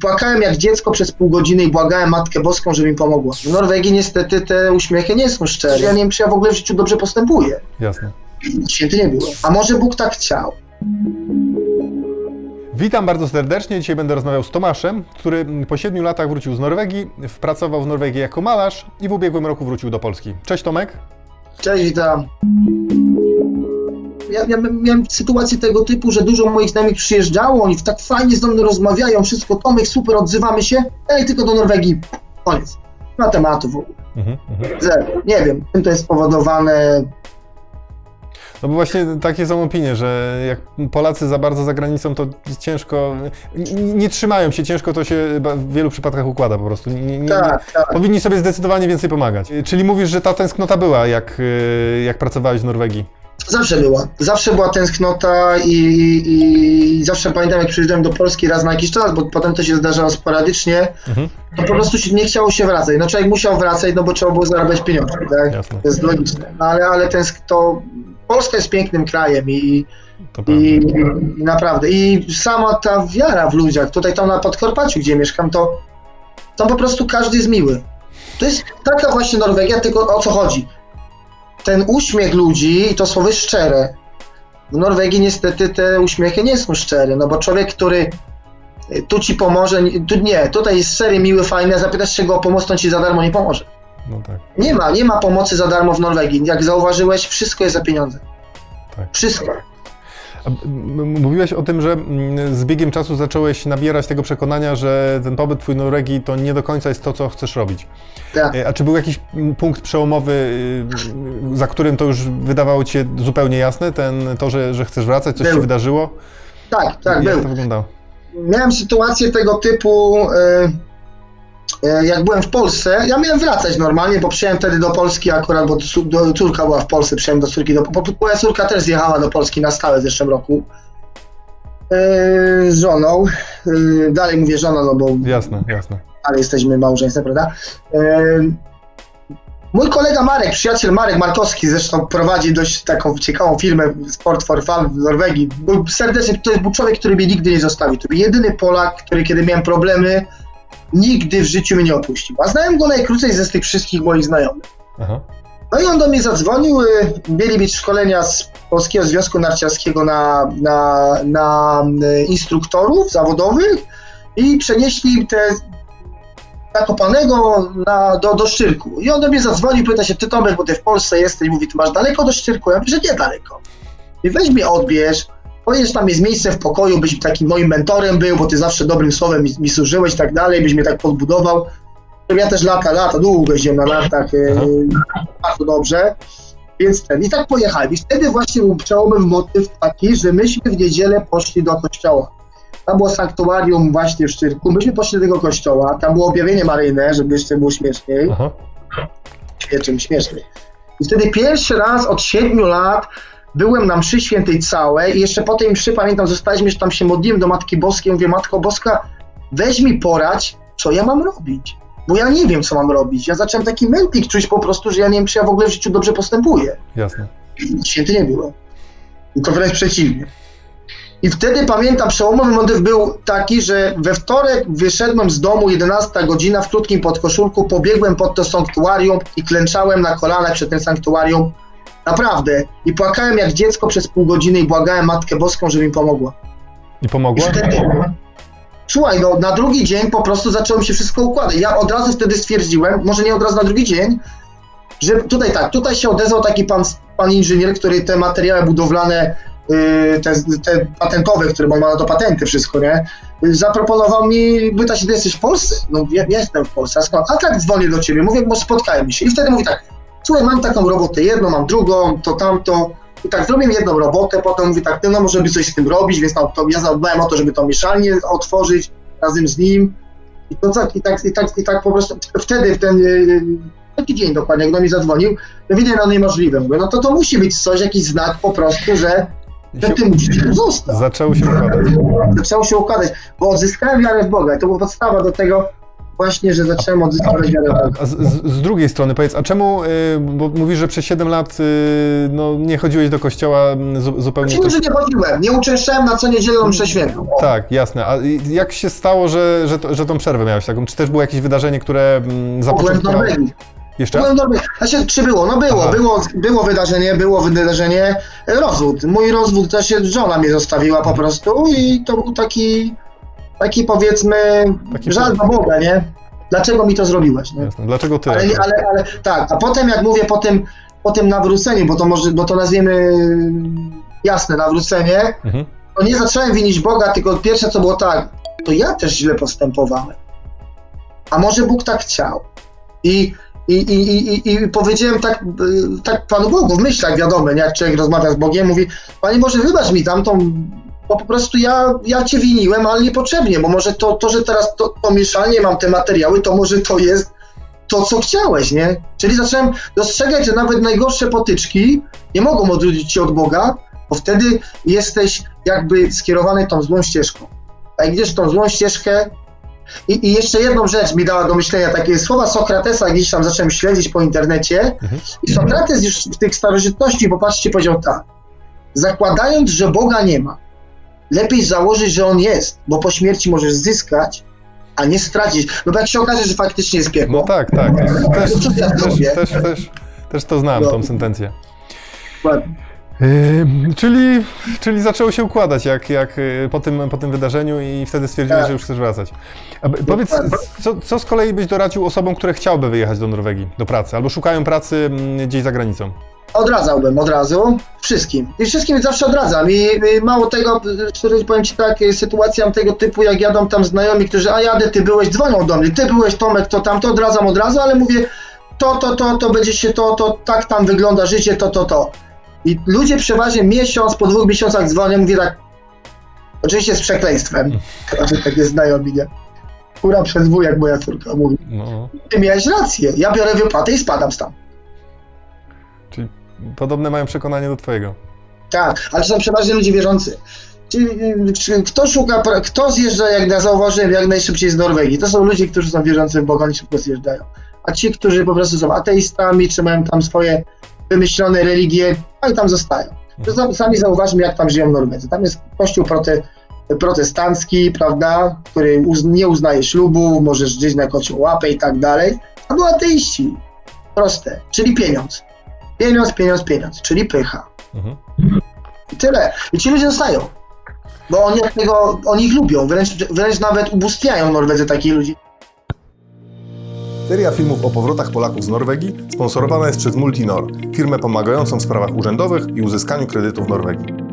Płakałem jak dziecko przez pół godziny i błagałem Matkę Boską, żeby mi pomogła. W Norwegii niestety te uśmiechy nie są szczere. Ja nie wiem, czy ja w ogóle w życiu dobrze postępuję. Jasne. Święty nie byłem. A może Bóg tak chciał? Witam bardzo serdecznie. Dzisiaj będę rozmawiał z Tomaszem, który po 7 latach wrócił z Norwegii, pracował w Norwegii jako malarz i w ubiegłym roku wrócił do Polski. Cześć Tomek. Cześć, witam. Ja, ja miałem sytuację tego typu, że dużo moich znajomych przyjeżdżało, oni tak fajnie ze mną rozmawiają, wszystko Tomek, super, odzywamy się, ej, tylko do Norwegii, koniec. Na tematu w ogóle. Mhm, mhm. Zero. Nie wiem, czym to jest spowodowane. No bo właśnie takie są opinie, że jak Polacy za bardzo za granicą, to ciężko, nie, trzymają się, ciężko to się w wielu przypadkach układa po prostu. Nie, nie, nie, Tak, tak. Powinni sobie zdecydowanie więcej pomagać. Czyli mówisz, że ta tęsknota była, jak, y, jak pracowałeś w Norwegii. Zawsze była. Zawsze była tęsknota i, i zawsze pamiętam, jak przyjeżdżałem do Polski raz na jakiś czas, bo potem to się zdarzało sporadycznie, Mhm. to po prostu się nie chciało się wracać. No człowiek musiał wracać, no bo trzeba było zarabiać pieniądze, tak? Jasne. To jest logiczne. No, ale, ale tęsk to... Polska jest pięknym krajem i, i, i naprawdę. I sama ta wiara w ludziach, tutaj tam na Podkarpaciu, gdzie mieszkam, to tam po prostu każdy jest miły. To jest taka właśnie Norwegia, tylko o co chodzi? Ten uśmiech ludzi, i to słowo jest szczere. W Norwegii niestety te uśmiechy nie są szczere, no bo człowiek, który y, tu ci pomoże, tu nie, tutaj jest szczery, miły, fajny, a zapytasz się go o pomoc, to ci za darmo nie pomoże. No tak. Nie ma, nie ma pomocy za darmo w Norwegii. Jak zauważyłeś, wszystko jest za pieniądze. Tak. Wszystko. Mówiłeś o tym, że z biegiem czasu zacząłeś nabierać tego przekonania, że ten pobyt twój w Norwegii to nie do końca jest to, co chcesz robić. Tak. E, A czy był jakiś punkt przełomowy, y, za którym to już wydawało ci się zupełnie jasne, ten, to, że, że chcesz wracać, coś się Był. wydarzyło? Tak, tak, Jak był. to wyglądało? miałem sytuację tego typu, e, jak byłem w Polsce, ja miałem wracać normalnie, bo przyjechałem wtedy do Polski akurat, bo do, córka była w Polsce, przyjechałem do córki, do, bo moja córka też zjechała do Polski na stałe w zeszłym roku e, z żoną, e, dalej mówię żona, no bo Jasne, jasne. ale jesteśmy małżeństwem, prawda? E, Mój kolega Marek, przyjaciel Marek Markowski, zresztą prowadzi dość taką ciekawą firmę Sport for Fun w Norwegii. Był serdecznie, to był człowiek, który mnie nigdy nie zostawił. To był jedyny Polak, który kiedy miałem problemy, nigdy w życiu mnie nie opuścił. A znałem go najkrócej ze z tych wszystkich moich znajomych. Aha. No i on do mnie zadzwonił, y, mieli mieć szkolenia z Polskiego Związku Narciarskiego na, na, na y, instruktorów zawodowych i przenieśli te Zakopanego na, do, do Szczyrku. I on do mnie zadzwonił, pyta się, ty Tomek, bo ty w Polsce jesteś, i mówi, ty masz daleko do Szczyrku? Ja mówię, że nie daleko. I weź mnie odbierz, powiedz, tam jest miejsce w pokoju, byś takim moim mentorem był, bo ty zawsze dobrym słowem mi, mi służyłeś i tak dalej, byś mnie tak podbudował. Ja też lata, lata, długo jeździłem na latach, y, Aha. bardzo dobrze. Więc ten, i tak pojechałem. I wtedy właśnie przełomowy motyw taki, że myśmy w niedzielę poszli do kościoła. Tam było sanktuarium właśnie w Szczyrku. Myśmy poszli do tego kościoła. Tam było objawienie maryjne, żeby jeszcze było śmieszniej. Aha. Śmieszniej. I wtedy pierwszy raz od siedmiu lat byłem na mszy świętej całej i jeszcze po tej mszy pamiętam, zostaliśmy, że tam się modliłem do Matki Boskiej. Mówię, Matko Boska, weź mi porać, co ja mam robić. Bo ja nie wiem, co mam robić. Ja zacząłem taki mętlik czuć po prostu, że ja nie wiem, czy ja w ogóle w życiu dobrze postępuję. Jasne. Święty nie byłem. Tylko wręcz przeciwnie. I wtedy pamiętam, przełomowy motyw był taki, że we wtorek wyszedłem z domu, 11 godzina, w krótkim podkoszulku, pobiegłem pod to sanktuarium i klęczałem na kolanach przed tym sanktuarium. Naprawdę. I płakałem jak dziecko przez pół godziny i błagałem Matkę Boską, żeby mi pomogła. I I pomogła? wtedy... Słuchaj, no na drugi dzień po prostu zaczęło mi się wszystko układać. Ja od razu wtedy stwierdziłem, może nie od razu na drugi dzień, że tutaj tak, tutaj się odezwał taki pan, pan inżynier, który te materiały budowlane, yy, te, te patentowe, które bo on ma na to patenty wszystko, nie? Zaproponował mi, pyta się, ty jesteś w Polsce? No ja, ja jestem w Polsce, a skąd? A tak dzwonię do ciebie, mówię, bo spotkajmy się. I wtedy mówi tak, słuchaj, mam taką robotę jedną, mam drugą, to tamto. I tak zrobię jedną robotę, potem mówi tak, ty no może by coś z tym robić, więc tam, to ja zadbałem o to, żeby tą mieszalnię otworzyć razem z nim. I to tak, i tak, i tak, i tak po prostu wtedy w ten yy, taki dzień dokładnie, jak do mnie zadzwonił, ja widzę, no niemożliwe. Mówię, no to to musi być coś, jakiś znak po prostu, że, że ty musisz tu zostać. Zaczęło się układać. Zaczęło się układać, bo odzyskałem wiarę w Boga i to była podstawa do tego, właśnie, że zacząłem odzyskiwać wiarę. A z, drugiej strony powiedz, a czemu, y, bo mówisz, że przez 7 lat y, no, nie chodziłeś do kościoła mm, zu, zupełnie... Ci, że nie chodziłem, nie uczęszczałem na co niedzielną mszę świętą. O. Tak, jasne. A jak się stało, że, że, to, że tą przerwę miałeś taką? Czy też było jakieś wydarzenie, które mm, zapoczątkowało... Jeszcze? Byłem Norwegii. Znaczy, czy było? No było, Aha. było, było wydarzenie, było wydarzenie, rozwód. Mój rozwód też się, żona mnie zostawiła po prostu i to był taki, taki powiedzmy, Taki żal do Boga, nie? Dlaczego mi to zrobiłeś, nie? Jasne. Dlaczego ty? Ale, ale, ale tak, a potem jak mówię po tym, po tym nawróceniu, bo to może, bo to nazwiemy jasne nawrócenie, Mhm. to nie zacząłem winić Boga, tylko pierwsze co było tak, to ja też źle postępowałem. A może Bóg tak chciał. I, i, i, i, i powiedziałem tak, y, tak Panu Bogu w myślach, wiadomo, nie? jak człowiek rozmawia z Bogiem, mówi, Panie może wybacz mi tamtą, bo po prostu ja, ja Cię winiłem, ale niepotrzebnie, bo może to, to że teraz to, to mieszanie, mam te materiały, to może to jest to, co chciałeś, nie? Czyli zacząłem dostrzegać, że nawet najgorsze potyczki nie mogą odwrócić Cię od Boga, bo wtedy jesteś jakby skierowany tą złą ścieżką. A jak idziesz tą złą ścieżkę, i, I jeszcze jedną rzecz mi dała do myślenia, takie słowa Sokratesa gdzieś tam zacząłem śledzić po internecie Mhm. i Sokrates już w tych starożytności, popatrzcie, powiedział tak, zakładając, że Boga nie ma, lepiej założyć, że On jest, bo po śmierci możesz zyskać, a nie stracić, no bo jak się okaże, że faktycznie jest piekło, No tak, tak. Też, To też, też, też, też to znam, No. tą sentencję. Ładnie. Yy, czyli, czyli zaczęło się układać jak, jak yy, po, tym, po tym wydarzeniu i wtedy stwierdziłeś, Tak. że już chcesz wracać. A powiedz, co, co z kolei byś doradził osobom, które chciałyby wyjechać do Norwegii, do pracy, albo szukają pracy mm, gdzieś za granicą? Odradzałbym od razu wszystkim. I wszystkim zawsze odradzam. I, i mało tego, szczerze powiem Ci tak, sytuacjam tego typu, jak jadą tam znajomi, którzy, a jadę, Ty byłeś, dzwonią do mnie, Ty byłeś, Tomek, to tam, to odradzam od razu, ale mówię, to, to, to, to będzie się to, to, tak tam wygląda życie, to, to, to. I ludzie przeważnie miesiąc, po dwóch miesiącach dzwonią, mówię tak, oczywiście z przekleństwem, znaczy takie znajomi, nie? Kura przez jak moja córka mówi. No, Ty miałeś rację, ja biorę wypłatę i spadam stamtąd. Podobne mają przekonanie do twojego. Tak, ale to są przeważnie ludzie wierzący. Czyli czy kto szuka, kto zjeżdża, jak ja zauważyłem, jak najszybciej z Norwegii? To są ludzie, którzy są wierzący w Boga, oni szybko zjeżdżają. A ci, którzy po prostu są ateistami, czy mają tam swoje wymyślone religie, oni tam zostają. To sam- Sami zauważmy, jak tam żyją Norwedzy. Tam jest kościół prote, protestancki, prawda, który uz, nie uznaje ślubu, możesz gdzieś na kocią łapę i tak dalej. A były ateiści. Proste, czyli pieniądz. Pieniądz, pieniądz, pieniądz, czyli pycha. Mhm. I tyle. I ci ludzie zostają. Bo oni, od tego, oni ich lubią, wręcz, wręcz nawet ubóstwiają Norwedzy takich ludzi. Seria filmów o powrotach Polaków z Norwegii sponsorowana jest przez Multinor, firmę pomagającą w sprawach urzędowych i uzyskaniu kredytu w Norwegii.